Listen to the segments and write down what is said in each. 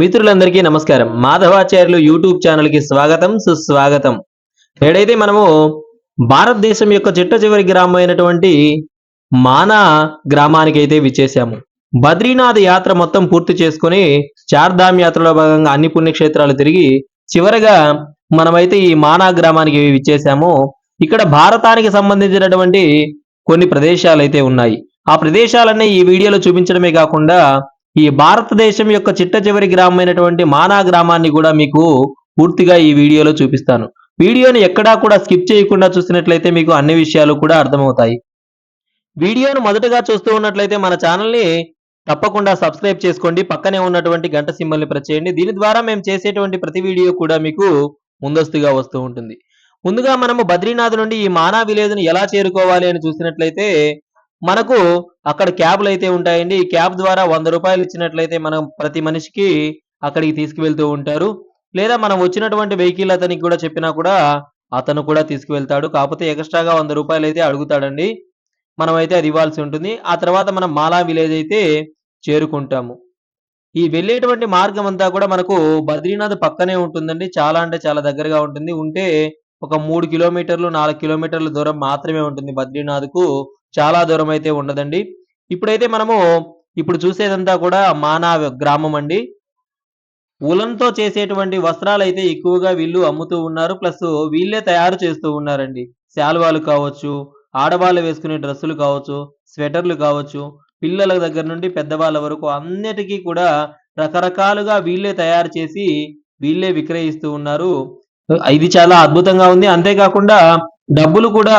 మిత్రులందరికీ నమస్కారం. మాధవాచార్యులు యూట్యూబ్ ఛానల్కి స్వాగతం సుస్వాగతం. ఏడైతే మనము భారతదేశం యొక్క చిట్ట చివరి గ్రామం అయినటువంటి మానా గ్రామానికి అయితే విచ్చేసాము బద్రీనాథ్ యాత్ర మొత్తం పూర్తి చేసుకొని చార్ధామ్ యాత్రలో భాగంగా అన్ని పుణ్యక్షేత్రాలు తిరిగి చివరగా మనమైతే ఈ మానా గ్రామానికి విచ్చేసాము ఇక్కడ భారతానికి సంబంధించినటువంటి కొన్ని ప్రదేశాలు అయితే ఉన్నాయి. ఆ ప్రదేశాలన్నీ ఈ వీడియోలో చూపించడమే కాకుండా ఈ భారతదేశం యొక్క చిట్ట చివరి గ్రామమైనటువంటి మానా గ్రామాన్ని కూడా మీకు పూర్తిగా ఈ వీడియోలో చూపిస్తాను. వీడియోని ఎక్కడా కూడా స్కిప్ చేయకుండా చూసినట్లయితే మీకు అన్ని విషయాలు కూడా అర్థమవుతాయి. వీడియోను మొదటగా చూస్తూ ఉన్నట్లయితే మన ఛానల్ని తప్పకుండా సబ్స్క్రైబ్ చేసుకోండి. పక్కనే ఉన్నటువంటి గంట సింబల్ని ప్రెస్ చేయండి. దీని ద్వారా మేము చేసేటువంటి ప్రతి వీడియో కూడా మీకు ముందస్తుగా వస్తూ ఉంటుంది. ముందుగా మనము బద్రీనాథ్ నుండి ఈ మానా విలేజ్ని ఎలా చేరుకోవాలి అని చూసినట్లయితే మనకు అక్కడ క్యాబ్లు అయితే ఉంటాయండి. ఈ క్యాబ్ ద్వారా వంద రూపాయలు ఇచ్చినట్లయితే మనం ప్రతి మనిషికి అక్కడికి తీసుకువెళ్తూ ఉంటారు. లేదా మనం వచ్చినటువంటి వెహికల్ అతనికి కూడా చెప్పినా కూడా అతను కూడా తీసుకువెళ్తాడు. కాకపోతే ఎక్స్ట్రాగా వంద రూపాయలు అయితే అడుగుతాడండి. మనమైతే అది ఇవ్వాల్సి ఉంటుంది. ఆ తర్వాత మనం మాలా విలేజ్ అయితే చేరుకుంటాము. ఈ వెళ్ళేటువంటి మార్గం అంతా కూడా మనకు బద్రీనాథ్ పక్కనే ఉంటుందండి. చాలా అంటే చాలా దగ్గరగా ఉంటుంది. ఉంటే ఒక మూడు కిలోమీటర్లు నాలుగు కిలోమీటర్ల దూరం మాత్రమే ఉంటుంది బద్రీనాథ్కు. చాలా దూరం అయితే ఉండదండి. ఇప్పుడైతే మనము ఇప్పుడు చూసేదంతా కూడా మానా గ్రామం అండి. ఉలన్తో చేసేటువంటి వస్త్రాలు అయితే ఎక్కువగా వీళ్ళు అమ్ముతూ ఉన్నారు. ప్లస్ వీళ్ళే తయారు చేస్తూ ఉన్నారండి. శాల్వాలు కావచ్చు ఆడవాళ్ళు వేసుకునే డ్రెస్సులు కావచ్చు స్వెటర్లు కావచ్చు పిల్లల దగ్గర నుండి పెద్దవాళ్ళ వరకు అన్నిటికీ కూడా రకరకాలుగా వీళ్ళే తయారు చేసి వీళ్ళే విక్రయిస్తూ ఉన్నారు. ఇది చాలా అద్భుతంగా ఉంది. అంతేకాకుండా డబ్బులు కూడా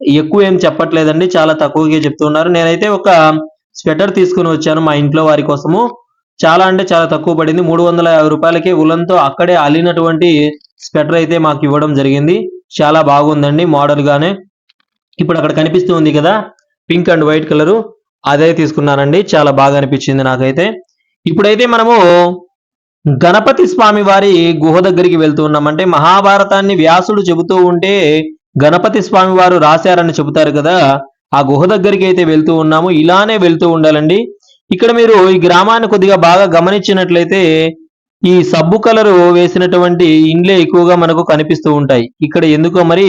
ఎక్కువ ఏం చెప్పట్లేదండి. చాలా తక్కువగా చెప్తున్నారు. నేనైతే ఒక స్వెటర్ తీసుకుని వచ్చాను మా ఇంట్లో వారి కోసము. చాలా అంటే చాలా తక్కువ పడింది. మూడు వందల యాభై రూపాయలకి ఉలంతో అక్కడే అల్లినటువంటి స్వెటర్ అయితే మాకు ఇవ్వడం జరిగింది. చాలా బాగుందండి మోడల్ గానే ఇప్పుడు అక్కడ కనిపిస్తూ ఉంది కదా పింక్ అండ్ వైట్ కలరు. అదే తీసుకున్నానండి. చాలా బాగా అనిపించింది నాకైతే. ఇప్పుడైతే మనము గణపతి స్వామి వారి గుహ దగ్గరికి వెళ్తూ ఉన్నాం అంటే మహాభారతాన్ని వ్యాసుడు చెబుతూ ఉంటే గణపతి స్వామి వారు రాశారని చెబుతారు కదా. ఆ గుహ దగ్గరికి అయితే వెళ్తూ ఉన్నాము. ఇలానే వెళ్తూ ఉండాలండి. ఇక్కడ మీరు ఈ గ్రామాన్ని కొద్దిగా బాగా గమనించినట్లయితే ఈ సబ్బు కలరు వేసినటువంటి ఇండ్లే ఎక్కువగా మనకు కనిపిస్తూ ఉంటాయి. ఇక్కడ ఎందుకో మరి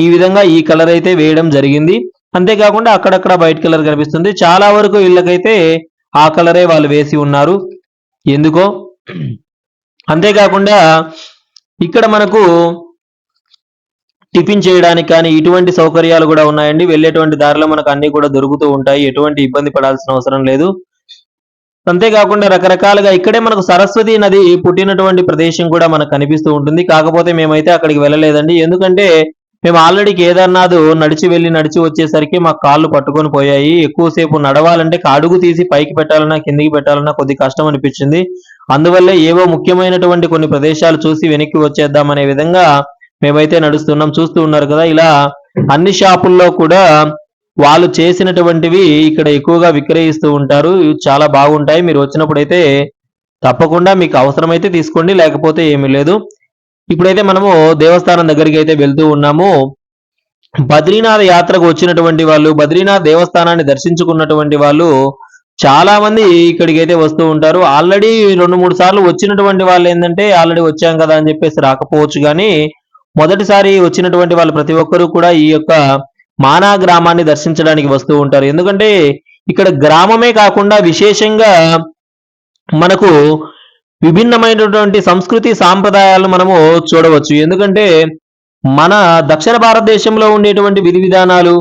ఈ విధంగా ఈ కలర్ అయితే వేయడం జరిగింది. అంతేకాకుండా అక్కడక్కడ వైట్ కలర్ కనిపిస్తుంది. చాలా వరకు ఇళ్ళకైతే ఆ కలరే వాళ్ళు వేసి ఉన్నారు. ఎందుకో? అంతేకాకుండా ఇక్కడ మనకు టిఫిన్ చేయడానికి కానీ ఇటువంటి సౌకర్యాలు కూడా ఉన్నాయండి. వెళ్ళేటువంటి దారిలో మనకు అన్ని కూడా దొరుకుతూ ఉంటాయి. ఎటువంటి ఇబ్బంది పడాల్సిన అవసరం లేదు. అంతేకాకుండా రకరకాలుగా ఇక్కడే మనకు సరస్వతి నది పుట్టినటువంటి ప్రదేశం కూడా మనకు కనిపిస్తూ ఉంటుంది. కాకపోతే మేమైతే అక్కడికి వెళ్ళలేదండి. ఎందుకంటే మేము ఆల్రెడీ కేదార్నాథ్ నడిచి వెళ్ళి నడిచి వచ్చేసరికి మా కాళ్ళు పట్టుకొని పోయాయి. ఎక్కువసేపు నడవాలంటే అడుగు తీసి పైకి పెట్టాలన్నా కిందికి పెట్టాలన్నా కొద్ది కష్టం అనిపించింది. అందువల్లే ఏవో ముఖ్యమైనటువంటి కొన్ని ప్రదేశాలు చూసి వెనక్కి వచ్చేద్దాం అనే విధంగా మేమైతే నడుస్తున్నాం. చూస్తూ ఉన్నారు కదా ఇలా అన్ని షాపుల్లో కూడా వాళ్ళు చేసినటువంటివి ఇక్కడ ఎక్కువగా విక్రయిస్తూ ఉంటారు. ఇవి చాలా బాగుంటాయి. మీరు వచ్చినప్పుడు అయితే తప్పకుండా మీకు అవసరమైతే తీసుకోండి లేకపోతే ఏమీ లేదు. ఇప్పుడైతే మనము దేవస్థానం దగ్గరికి అయితే వెళ్తూ ఉన్నాము. బద్రీనాథ్ యాత్రకు వచ్చినటువంటి వాళ్ళు బద్రీనాథ్ దేవస్థానాన్ని దర్శించుకున్నటువంటి వాళ్ళు చాలా మంది ఇక్కడికి అయితే వస్తూ ఉంటారు. ఆల్రెడీ రెండు మూడు సార్లు వచ్చినటువంటి వాళ్ళు ఏంటంటే ఆల్రెడీ వచ్చాం కదా అని చెప్పేసి రాకపోవచ్చు. కానీ మొదటిసారి వచ్చినటువంటి వాళ్ళు ప్రతి ఒక్కరూ కూడా ఈ యొక్క మానా గ్రామాన్ని దర్శించడానికి వస్తూ ఉంటారు. ఎందుకంటే ఇక్కడ గ్రామమే కాకుండా విశేషంగా మనకు విభిన్నమైనటువంటి సంస్కృతి సాంప్రదాయాలను మనము చూడవచ్చు. ఎందుకంటే మన దక్షిణ భారతదేశంలో ఉండేటువంటి విధి విధానాలు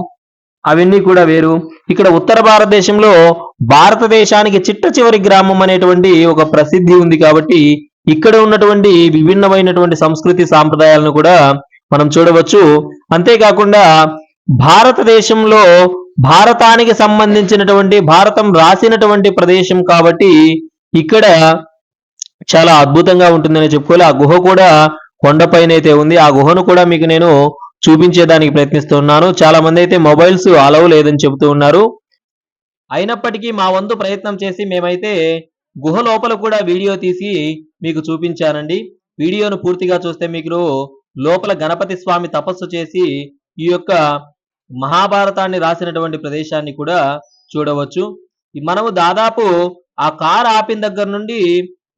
అవన్నీ కూడా వేరు. ఇక్కడ ఉత్తర భారతదేశంలో భారతదేశానికి చిట్ట చివరి గ్రామం అనేటువంటి ఒక ప్రసిద్ధి ఉంది కాబట్టి ఇక్కడ ఉన్నటువంటి విభిన్నమైనటువంటి సంస్కృతి సాంప్రదాయాలను కూడా మనం చూడవచ్చు. అంతేకాకుండా భారతదేశంలో భారతానికి సంబంధించినటువంటి భారతం రాసినటువంటి ప్రదేశం కాబట్టి ఇక్కడ చాలా అద్భుతంగా ఉంటుందని చెప్పుకోవాలి. ఆ గుహ కూడా కొండపైన అయితే ఉంది. ఆ గుహను కూడా మీకు నేను చూపించేదానికి ప్రయత్నిస్తున్నాను. చాలా మంది అయితే మొబైల్స్ అలవ్ లేదని చెబుతూ ఉన్నారు. అయినప్పటికీ మా వంతు ప్రయత్నం చేసి మేమైతే గుహ లోపల కూడా వీడియో తీసి మీకు చూపించానండి. వీడియోను పూర్తిగా చూస్తే మీకు లోపల గణపతి స్వామి తపస్సు చేసి ఈ యొక్క మహాభారతాన్ని రాసినటువంటి ప్రదేశాన్ని కూడా చూడవచ్చు. మనము దాదాపు ఆ కార్ ఆపిన దగ్గర నుండి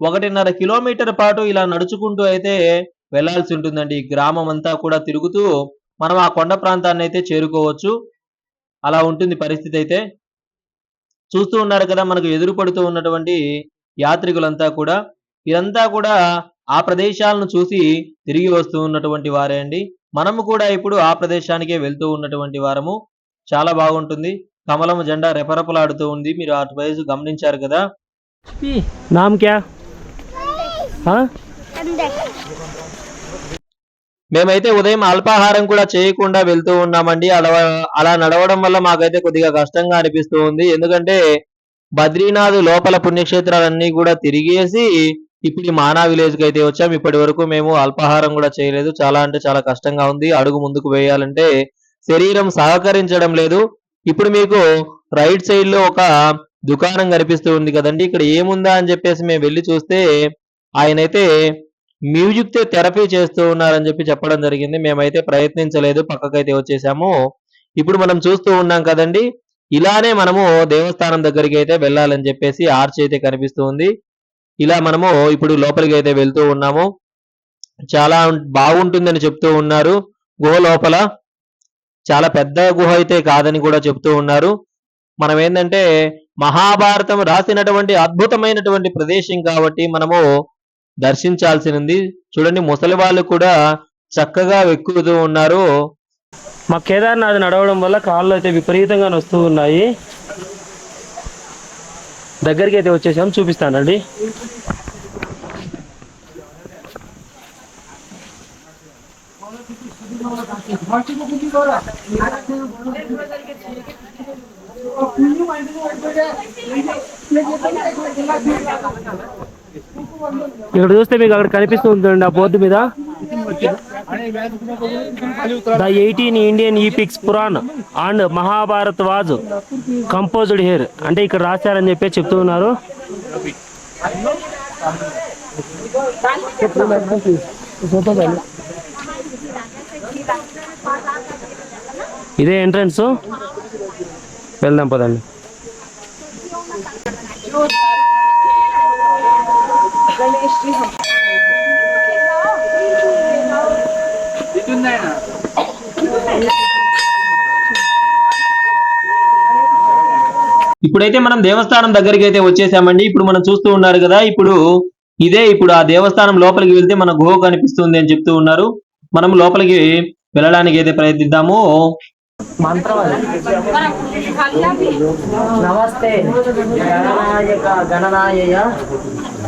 ఒకటిన్నర కిలోమీటర్ పాటు ఇలా నడుచుకుంటూ అయితే వెళ్ళాల్సి ఉంటుందండి. గ్రామం అంతా కూడా తిరుగుతూ మనం ఆ కొండ ప్రాంతాన్ని అయితే చేరుకోవచ్చు. అలా ఉంటుంది పరిస్థితి అయితే. చూస్తూ ఉన్నారు కదా మనకు ఎదురు పడుతూ ఉన్నటువంటి యాత్రికులంతా కూడా. ఇదంతా కూడా ఆ ప్రదేశాలను చూసి తిరిగి వస్తూ ఉన్నటువంటి వారే అండి. మనము కూడా ఇప్పుడు ఆ ప్రదేశానికే వెళ్తూ ఉన్నటువంటి వారము. చాలా బాగుంటుంది. కమలం జెండా రెపరెపలాడుతూ ఉంది. మీరు అటు వయసు గమనించారు కదా. నామ్ క్యా మేమైతే ఉదయం అల్పాహారం కూడా చేయకుండా వెళ్తూ ఉన్నామండి. అలా అలా నడవడం వల్ల మాకైతే కొద్దిగా కష్టంగా అనిపిస్తూ ఉంది. ఎందుకంటే బద్రీనాథ్ లోపల పుణ్యక్షేత్రాలన్నీ కూడా తిరిగేసి ఇప్పుడు ఈ మానా విలేజ్కి అయితే వచ్చాం. ఇప్పటి వరకు మేము అల్పాహారం కూడా చేయలేదు. చాలా అంటే చాలా కష్టంగా ఉంది. అడుగు ముందుకు వేయాలంటే శరీరం సహకరించడం లేదు. ఇప్పుడు మీకు రైట్ సైడ్లో ఒక దుకాణం కనిపిస్తూ ఉంది కదండి. ఇక్కడ ఏముందా అని చెప్పేసి మేము వెళ్ళి చూస్తే ఆయనైతే మ్యూజిక్తో థెరపీ చేస్తూ ఉన్నారని చెప్పి చెప్పడం జరిగింది. మేమైతే ప్రయత్నించలేదు పక్కకైతే వచ్చేసాము. ఇప్పుడు మనం చూస్తూ ఉన్నాం కదండి ఇలానే మనము దేవస్థానం దగ్గరికి అయితే వెళ్ళాలని చెప్పేసి ఆర్చ్ అయితే కనిపిస్తూ ఉంది. ఇలా మనము ఇప్పుడు లోపలికి అయితే వెళ్తూ ఉన్నాము. చాలా బాగుంటుందని చెప్తూ ఉన్నారు. గుహ లోపల చాలా పెద్ద గుహ అయితే కాదని కూడా చెప్తూ ఉన్నారు. మనం ఏంటంటే మహాభారతం రాసినటువంటి అద్భుతమైనటువంటి ప్రదేశం కాబట్టి మనము దర్శించాల్సింది చూడండి ముసలి వాళ్ళు కూడా చక్కగా ఎక్కుతూ ఉన్నారు. మా కేదార్నాథ్ నడవడం వల్ల కాళ్ళు అయితే విపరీతంగా నొస్తూ ఉన్నాయి. దగ్గరికి అయితే వచ్చేసాం చూపిస్తానండి. ఇక్కడ చూస్తే మీకు అక్కడ కనిపిస్తూ ఉందండి ఆ బోర్డు మీద. The eighteen Indian epics Puran and Mahabharat was composed here. అంటే ఇక్కడ రాశారని చెప్పి చెప్తూ ఉన్నారు. ఇదే ఎంట్రన్స్. వెళ్దాం పదండి. ఇప్పుడైతే మనం దేవస్థానం దగ్గరికి అయితే వచ్చేసామండి. ఇప్పుడు మనం చూస్తూ ఉన్నారు కదా ఇప్పుడు ఇదే ఇప్పుడు ఆ దేవస్థానం లోపలికి వెళ్తే మన గుహ కనిపిస్తుంది అని చెప్తూ ఉన్నారు. మనం లోపలికి వెళ్ళడానికి అయితే ప్రయత్నిద్దాము. నమస్తే. గణనాయక గణనాయ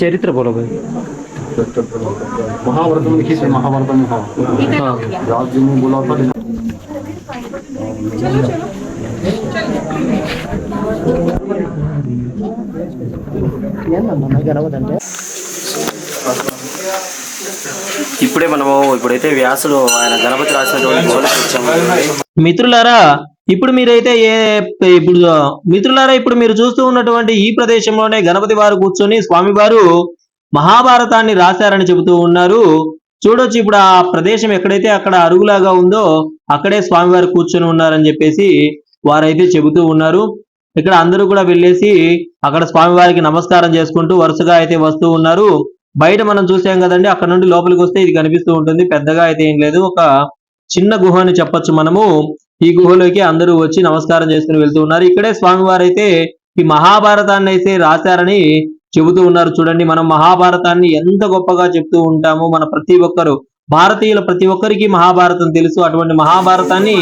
చరిత్ర బోలో భాయ్ महाभारत में लिखी थी महाभारत में हाँ राज्य में बोला था ఇప్పుడే మనము ఇప్పుడైతే వ్యాసుడు ఆయన గణపతి రాసినటువంటి గోడకి వచ్చాము మిత్రులారా ఇప్పుడు మీరైతే ఏ ఇప్పుడు మిత్రులారా ఇప్పుడు మీరు చూస్తూ ఉన్నటువంటి ఈ ప్రదేశంలోనే గణపతి వారు కూర్చొని స్వామివారు మహాభారతాన్ని రాశారని చెబుతూ ఉన్నారు. చూడొచ్చు ఇప్పుడు ఆ ప్రదేశం ఎక్కడైతే అక్కడ అరుగులాగా ఉందో అక్కడే స్వామివారు కూర్చొని ఉన్నారని చెప్పేసి వారైతే చెబుతూ ఉన్నారు. ఇక్కడ అందరూ కూడా వెళ్ళేసి అక్కడ స్వామివారికి నమస్కారం చేసుకుంటూ వరుసగా అయితే వస్తూ ఉన్నారు. బయట మనం చూసాం కదండి అక్కడ నుండి లోపలికి వస్తే ఇది కనిపిస్తూ ఉంటుంది. పెద్దగా అయితే ఏం లేదు. ఒక చిన్న గుహ అని చెప్పొచ్చు మనము. ఈ గుహలోకి అందరూ వచ్చి నమస్కారం చేసుకుని వెళ్తూ ఉన్నారు. ఇక్కడే స్వామివారు అయితే ఈ మహాభారతాన్ని అయితే రాశారని చెబుతూ ఉన్నారు. చూడండి మనం మహాభారతాన్ని ఎంత గొప్పగా చెప్తూ ఉంటాము మన ప్రతి ఒక్కరు. భారతీయుల ప్రతి ఒక్కరికి మహాభారతం తెలుసు. అటువంటి మహాభారతాన్ని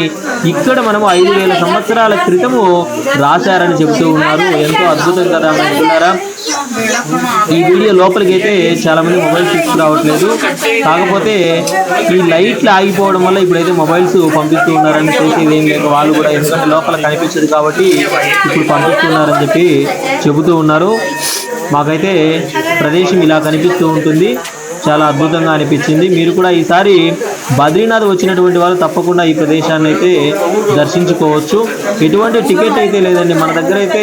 ఇక్కడ మనము ఐదు వేల సంవత్సరాల క్రితము రాశారని చెబుతూ ఉన్నారు. ఎంతో అద్భుతం కదా అనుకున్నారా ఈ వీడియో లోపలికి అయితే చాలా మంది మొబైల్స్ తీసుకురావట్లేదు కాకపోతే ఈ లైట్లు ఆగిపోవడం వల్ల ఇప్పుడైతే మొబైల్స్ పంపిస్తూ ఉన్నారని చూసేది ఏం లేక వాళ్ళు కూడా ఎందుకంటే లోపల కనిపించదు కాబట్టి ఇప్పుడు పంపిస్తున్నారని చెప్పి చెబుతూ ఉన్నారు. మాకైతే ప్రదేశం ఇలా కనిపిస్తూ ఉంటుంది. చాలా అద్భుతంగా అనిపించింది. మీరు కూడా ఈసారి బద్రీనాథ్ వచ్చినటువంటి వాళ్ళు తప్పకుండా ఈ ప్రదేశాన్ని అయితే దర్శించుకోవచ్చు. ఎటువంటి టికెట్ అయితే లేదండి. మన దగ్గర అయితే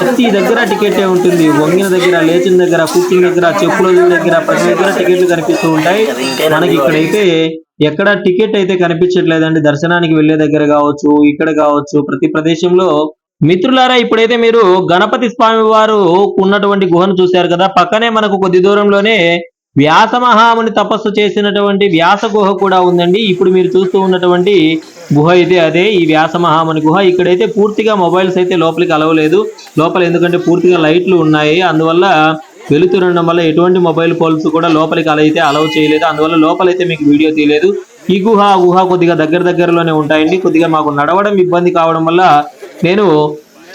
ప్రతి దగ్గర టికెటే ఉంటుంది. వంగిన దగ్గర లేచిన దగ్గర కూర్చున్న దగ్గర చెప్పుల దగ్గర ప్రతి దగ్గర టికెట్లు కనిపిస్తూ ఉంటాయి. మనకి ఇక్కడైతే ఎక్కడ టికెట్ అయితే కనిపించట్లేదండి. దర్శనానికి వెళ్ళే దగ్గర కావచ్చు ఇక్కడ కావచ్చు ప్రతి ప్రదేశంలో. మిత్రులారా ఇప్పుడైతే మీరు గణపతి స్వామి వారు ఉన్నటువంటి గుహను చూశారు కదా. పక్కనే మనకు కొద్ది దూరంలోనే వ్యాస మహాముని తపస్సు చేసినటువంటి వ్యాస గుహ కూడా ఉందండి. ఇప్పుడు మీరు చూస్తూ ఉన్నటువంటి గుహ అయితే అదే. ఈ వ్యాస మహాముని గుహ ఇక్కడైతే పూర్తిగా మొబైల్స్ అయితే లోపలికి అలవలేదు. లోపల ఎందుకంటే పూర్తిగా లైట్లు ఉన్నాయి. అందువల్ల వెలుతురుండడం వల్ల ఎటువంటి మొబైల్ ఫోన్స్ కూడా లోపలికి అలా అయితే అలౌ చేయలేదు. అందువల్ల లోపలైతే మీకు వీడియో తీయలేదు. ఈ గుహ గుహ కొద్దిగా దగ్గర దగ్గరలోనే ఉంటాయండి. కొద్దిగా మాకు నడవడం ఇబ్బంది కావడం వల్ల నేను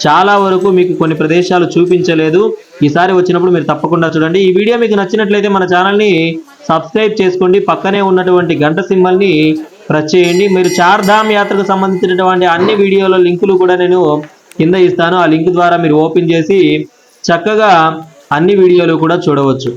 చాలా వరకు మీకు కొన్ని ప్రదేశాలు చూపించలేదు. ఈసారి వచ్చినప్పుడు మీరు తప్పకుండా చూడండి. ఈ వీడియో మీకు నచ్చినట్లయితే మన ఛానల్ని సబ్స్క్రైబ్ చేసుకోండి. పక్కనే ఉన్నటువంటి గంట సింబల్ని ప్రెస్ చేయండి. మీరు చార్ధామ్ యాత్రకు సంబంధించినటువంటి అన్ని వీడియోల లింకులు కూడా నేను కింద ఇస్తాను. ఆ లింక్ ద్వారా మీరు ఓపెన్ చేసి చక్కగా అన్ని వీడియోలు కూడా చూడవచ్చు.